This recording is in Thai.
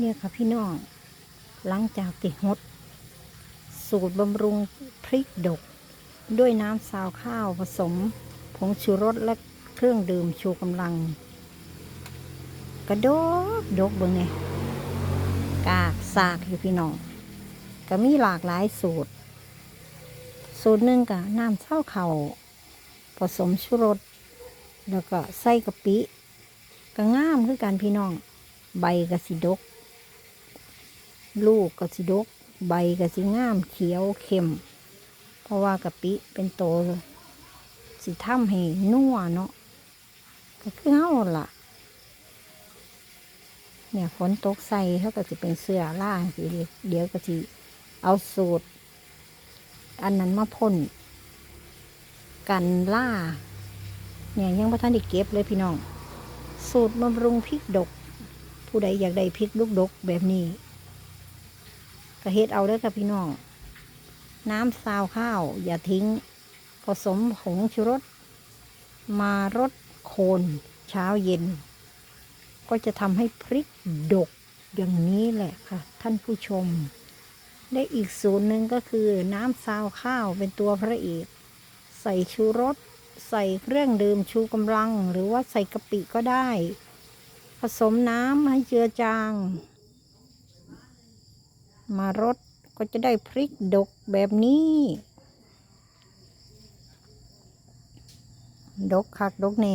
เนี่ยค่ะพี่น้อง หลังจากติหด สูตรบำรุงพริกดก ด้วยน้ำซาวข้าวผสม ผงชูรสและเครื่องดื่มชูกำลัง กระดกดกเบิ่งเนี่ยกากสากอยู่พี่น้อง ก็มีหลากหลายสูตร สูตรหนึ่งกับน้ำเศร้าเข่าผสมชูรส แล้วก็ใส่กะปิก็งามคือกันพี่น้อง ใบกระสิดก ลูกกะสิดก ใบกะสิงามเขียวเข้ม เพราะว่ากะปิเป็นโตสิทำให้นัวเนาะก็คือเฮาล่ะ เนี่ยฝนตกใส่เขาก็จะเป็นเสื้อล่างสิเดี๋ยวก็สิเอาสูตร อันนั้นมาพ่นกันล่า เนี่ยยังพระท่านได้เก็บเลยพี่น้อง สูตรบำรุงพริกดก ผู้ใดอยากได้พริกลูกดกแบบนี้ ก็เฮ็ดเอาเด้อค่ะพี่น้อง น้ำซาวข้าว อย่าทิ้ง ผสมผงชูรส มารดโคนเช้าเย็น ก็จะทำให้พริกดกอย่างนี้แหละค่ะ ท่านผู้ชม ได้อีกสูตรหนึ่งก็คือน้ำซาวข้าวเป็นตัวพระเอก ใส่ชูรส ใส่เครื่องดื่มชูกำลัง หรือว่าใส่กะปิก็ได้ ผสมน้ำให้เจือจาง มารดก็จะได้พริกดกแบบนี้ ดกคักดกแน่